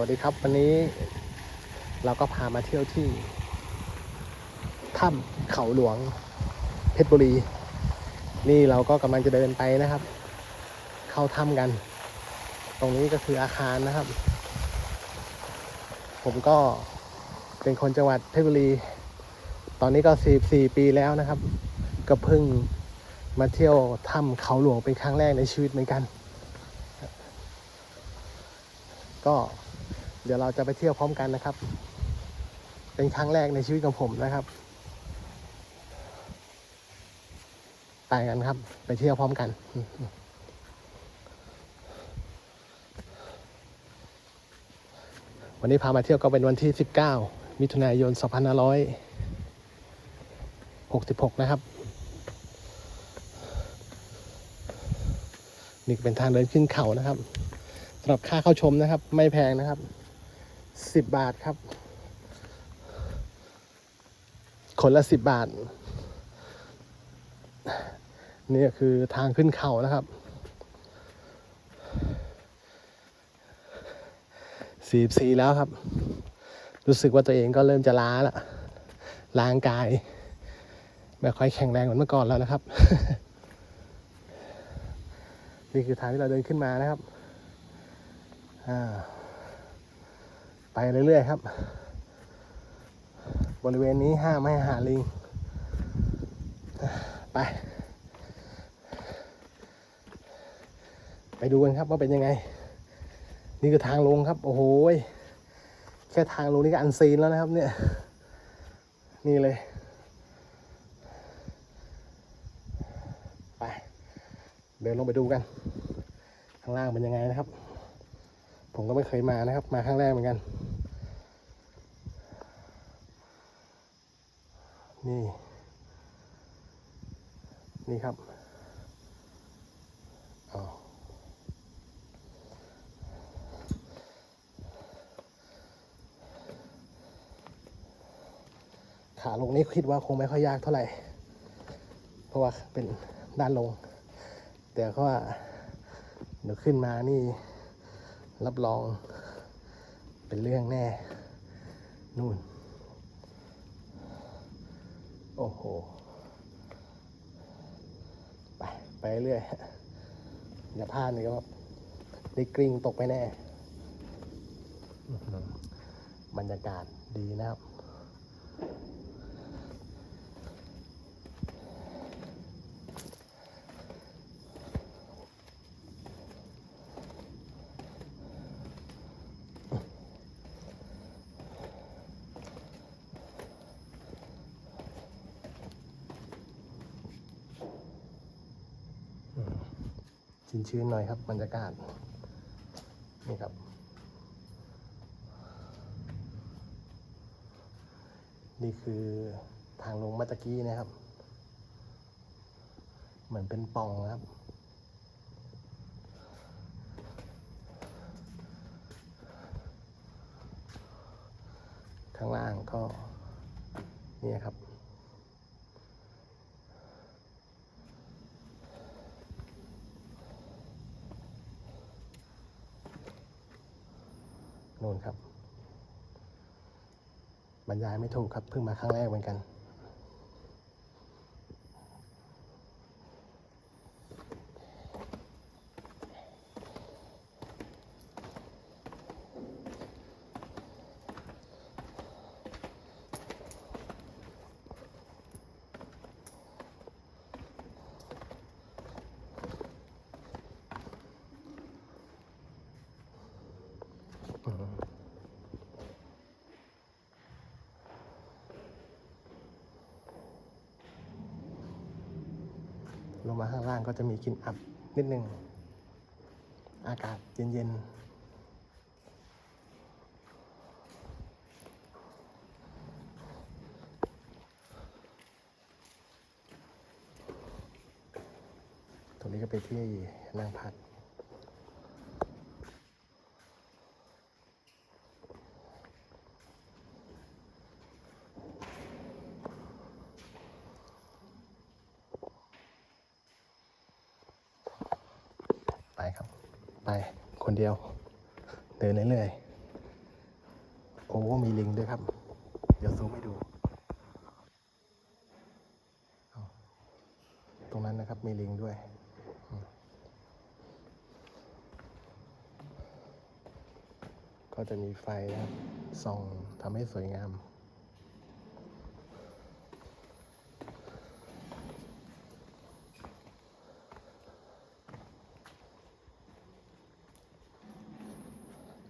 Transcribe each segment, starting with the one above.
วัสดีครับ วันนี้เราก็พามาเที่ยวที่ถ้ำเขาหลวงเพชรบุรี นี่เราก็กำลังจะเดินไปนะครับ เข้าถ้ำกัน ตรงนี้ก็คืออาคารนะครับ ผมก็เป็นคนจังหวัดเพชรบุรี ตอนนี้ก็ 44 ปีแล้วนะครับ ก็เพิ่งมาเที่ยวถ้ำเขาหลวงเป็นครั้งแรกในชีวิตเหมือนกันก็ เดี๋ยวเราจะไปเที่ยวพร้อมกันนะครับ เป็นครั้งแรกในชีวิตของผมนะครับ ไปกันครับ ไปเที่ยวพร้อมกันวันนี้พามาเที่ยวก็เป็นวันที่ 19 มิถุนายน 2566 นะครับ นี่เป็นทางเดินขึ้นเขานะครับสำหรับค่าเข้าชมนะครับ ไม่แพงนะครับ 10บบาทครับ คนละ10บบาท นี่คือทางขึ้นเขานะครับ สี่สี่แล้วครับ รู้สึกว่าตัวเองก็เริ่มจะล้าละล้างกาย ไม่ค่อยแข็งแรงเหมือนเมื่อก่อนแล้วนะครับ นี่คือทางที่เราเดินขึ้นมานะครับ อ่า ไปเรื่อยๆครับ บริเวณนี้ห้ามไม่ให้หาลิง ไป ไปดูกันครับว่าเป็นยังไง นี่คือทางลงครับ โอ้โหแค่ทางลงนี่ก็อันซีนแล้วนะครับ เนี่ย นี่เลยไปเดินลงไปดูกัน ข้างล่างเป็นยังไงนะครับ ผมก็ไม่เคยมานะครับ มาครั้งแรกเหมือนกัน นี่ นี่ครับอ๋อขาลงนี่คิดว่าคงไม่ค่อยยากเท่าไหร่ เพราะว่าเป็นด้านลง แต่ก็ว่าเดี๋ยวขึ้นมานี่ รับรองเป็นเรื่องแน่ นู่น โอ้โห ไป ไปเรื่อย อย่าพลาดเลยครับได้กริ้งตกไปแน่ บรรยากาศดีนะครับ ชื้นๆหน่อยครับบรรยากาศนี่ครับ นี่คือทางลงมาตะกี้นะครับ เหมือนเป็นป่องครับข้างล่างก็นี่ครับ นู่นครับ บ รรยายไม่ถูกครับเพิ่งมาครั้งแรกเหมือนกัน ลงมาข้างล่างก็จะมีกลิ่นอับนิดนึง อากาศเย็นๆตรงนี้ก็เป็นที่นั่งพัก ไปคนเดียว เดินเรื่อยๆโอ้มีลิงด้วยครับ เดี๋ยวซูมให้ดู ตรงนั้นนะครับมีลิงด้วยก็จะมีไฟนะครับส่องทำให้สวยงาม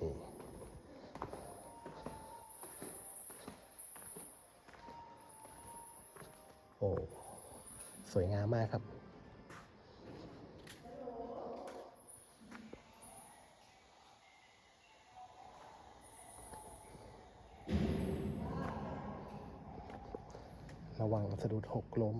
นี่ โอ้ สวยงามมากครับ ระวังสะดุดหกล้ม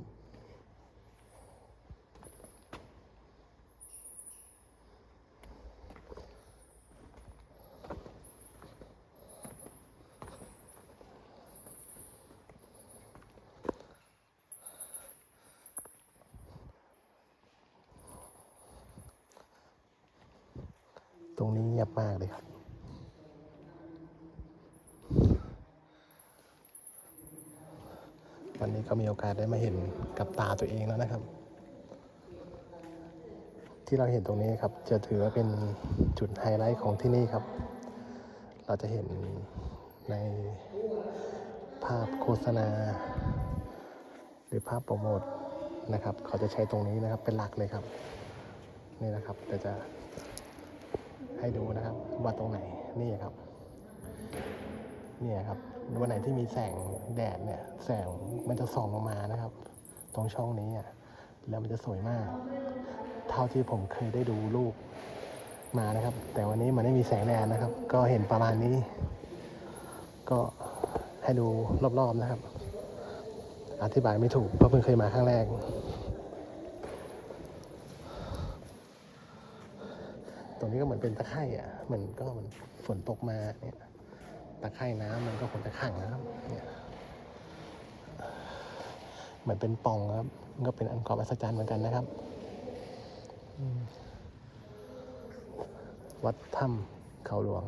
ตรงนี้เงียบมากเลยครับ วันนี้ก็มีโอกาสได้มาเห็นกับตาตัวเองแล้วนะครับ ที่เราเห็นตรงนี้ครับ จะถือว่าเป็นจุดไฮไลท์ของที่นี่ครับ เราจะเห็นในภาพโฆษณา หรือภาพโปรโมทนะครับ เขาจะใช้ตรงนี้นะครับเป็นหลักเลยครับ นี่นะครับเดี๋ยวจะ ให้ดูนะครับ ว่าตรงไหนนี่ครับเนี่ยครับวันไหนที่มีแสงแดดเนี่ยแสงมันจะส่องลงมานะครับ ตรงช่องนี้อะแล้วมันจะสวยมาก เท่าที่ผมเคยได้ดูรูปมานะครับ แต่วันนี้มันไม่มีแสงแดดนะครับ ก็เห็นประมาณนี้ ก็ให้ดูรอบๆนะครับ อธิบายไม่ถูกเพราะเพิ่งเคยมาครั้งแรก ตรงนี้ก็เหมือนเป็นตะไคร่อะเหมือนก็เหมันฝนตกมาเนี่ยตะไคร่น้ำมันก็คงจะขังนะครับเนี่ยเหมือนเป็นป่องครับมันก็เป็นอันความอัศจรรย์เหมือนกันนะครับวัดถ้ำเขาหลวง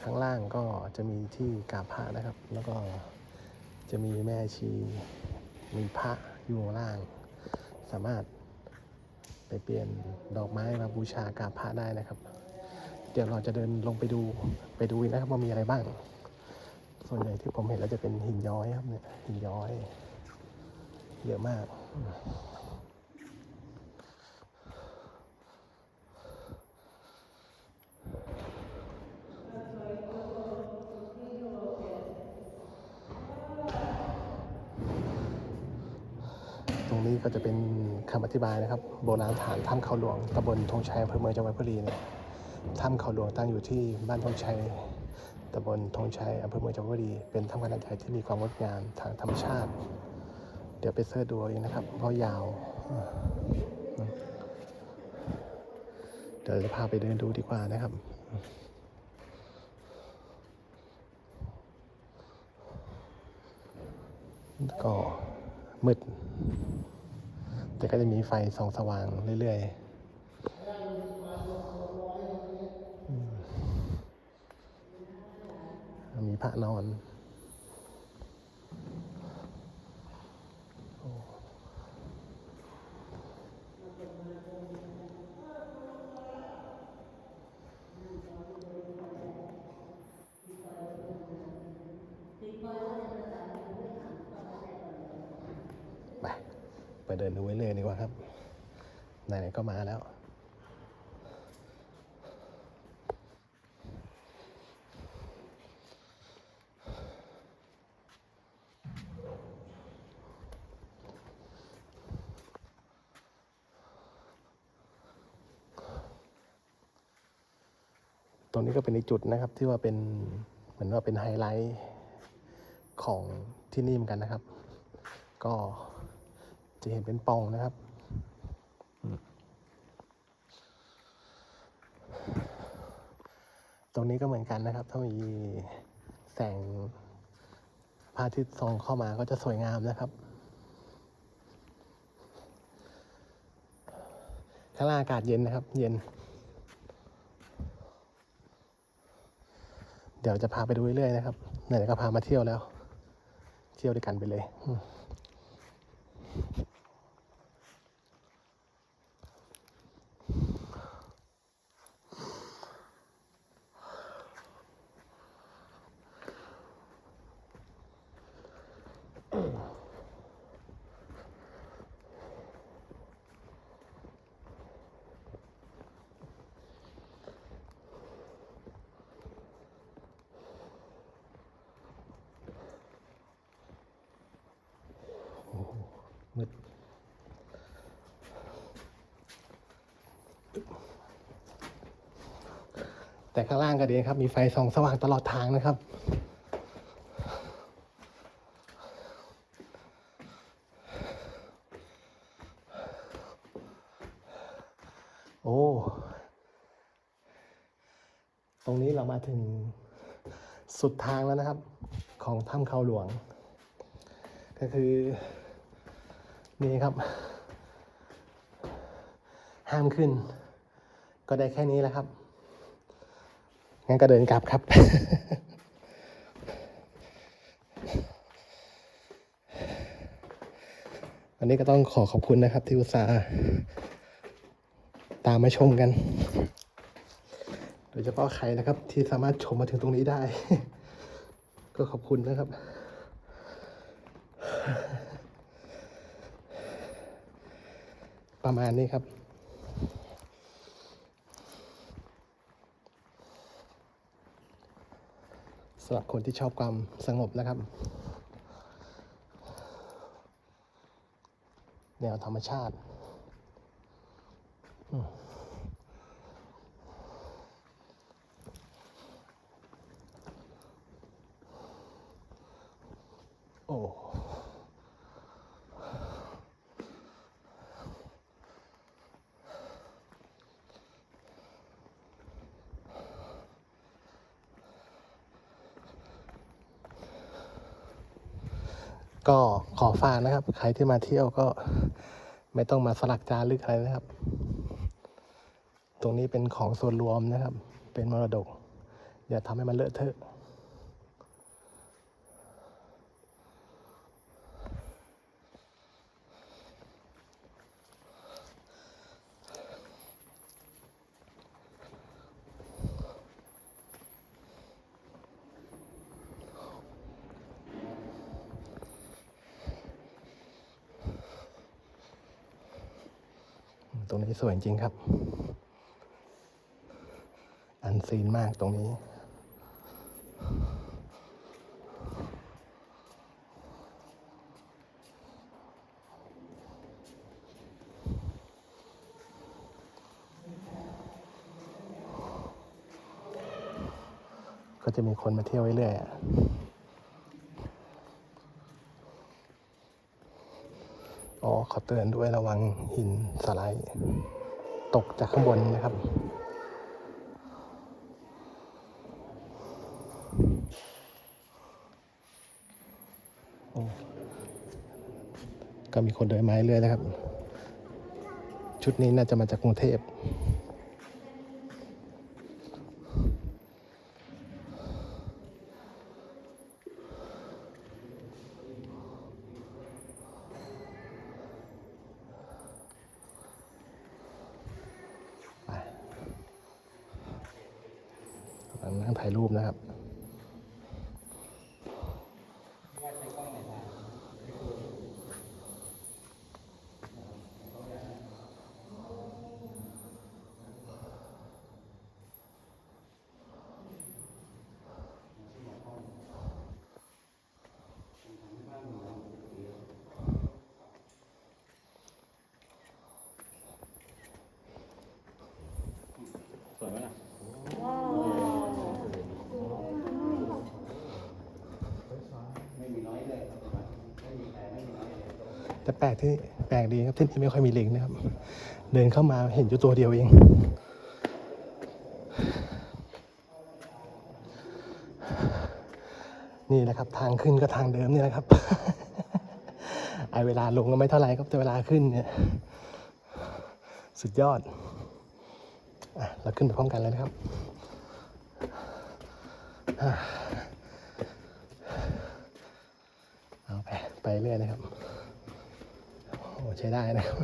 ข้างล่างก็จะมีที่กราบพระนะครับ แล้วก็จะมีแม่ชี มีพระอยู่ล่าง สามารถ ไปเปลี่ยนดอกไม้มาบูชากราบพระได้นะครับ เดี๋ยวเราจะเดินลงไปดูไปดูนะครับว่ามีอะไรบ้าง ส่วนใหญ่ที่ผมเห็นแล้วจะเป็นหินย้อยครับเนี่ยหินย้อย เยอะมาก ตรงนี้ก็จะเป็น คำอธิบายนะครับโบราณสถานถ้ำเขาหลวงตำบลธงชัยอำเภอเมืองจังหวัดพชรบุรีเนี่ยถ้ำเขาหลวงตั้งอยู่ที่บ้านธงชัยตำบลธงชัยอำเภอเมืองจังหวัดพชรบุรีเป็นถ้ำขนาดใหญ่ที่มีความงดงามทางธรรมชาติ เดี๋ยวไปเสิร์ชดูเองนะครับเพราะยาว เดี๋ยวจะพาไปเดินดูดีกว่านะครับก็มืด แต่ก็จะมีไฟส่องสว่างเรื่อยๆมีพระนอนโอ้ไปไป เดินดูไว้เลยดีกว่าครับไหนๆก็มาแล้วตรงนี้ก็เป็นอีกจุดนะครับที่ว่าเป็นเหมือนว่าเป็นไฮไลท์ของที่นี่เหมือนกันนะครับ ก็ จะเห็นเป็นป่องนะครับ ตรงนี้ก็เหมือนกันนะครับ ถ้ามีแสงพระอาทิตย์ส่องเข้ามาก็จะสวยงามนะครับข้างล่างอากาศเย็นนะครับ เย็น เดี๋ยวจะพาไปดูเรื่อยๆนะครับไหนๆก็พามาเที่ยวแล้ว เที่ยวด้วยกันไปเลย แต่ข้างล่างก็ดีนะครับ มีไฟส่องสว่างตลอดทางนะครับ โอ้ ตรงนี้เรามาถึงสุดทางแล้วนะครับ ของถ้ำเขาหลวง ก็คือ นี่ครับ ห้ามขึ้น ก็ได้แค่นี้แหล้วครับ งั้นก็เดินกลับครับวันนี้ก็ต้องขอขอบคุณนะครับ ที่อุตส่าห์ตามมาชมกัน โดยเฉพาะใครนะครับ ที่สามารถชมมาถึงตรงนี้ได้ ก็ขอบคุณนะครับ ประมาณนี้ครับำหรับคนที่ชอบความสงบนะครับ แนวธรรมชาติ ก็ขอฝากนะครับ ใครที่มาเที่ยวก็ไม่ต้องมาสลักจารึกอะไรนะครับ ตรงนี้เป็นของส่วนรวมนะครับ เป็นมรดก อย่าทำให้มันเลอะเทอะ ตรงนี้สวยจริงครับ อันซีนมากตรงนี้ ก็จะมีคนมาเที่ยวเรื่อยๆอะอ๋อ ขอเตือนด้วยระวังหินสไลด์ตกจากข้างบนนะครับ ก็มีคนเดินไม้เรื่อยนะครับ ชุดนี้น่าจะมาจากกรุงเทพางถ่ายรูปนะครับ แต่แปลกที่แปลกดีครับที่นี่ไม่ค่อยมีลิงนะครับ เดินเข้ามาเห็นอยู่ตัวเดียวเองนี่แหละครับ ทางขึ้นก็ทางเดิมนี่แหละครับ ไอเวลาลงก็ไม่เท่าไหร่ครับแต่เวลาขึ้นเนี่ย สุดยอดอะเราขึ้นไปพร้อมกันเลยนะครับเอาไปไปเรื่อยนะครับ ใช้ได้นะครับ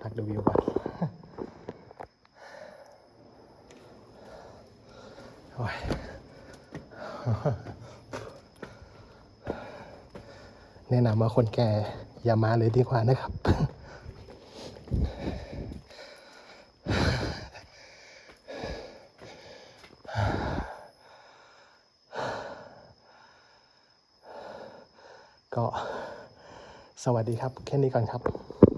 พักดูวิวก่อนโอ้ยแนะนำว่าคนแก่อย่ามาเลยดีกว่านะครับ ก็ส วัสดีครับ แค่นี้ก่อนครับ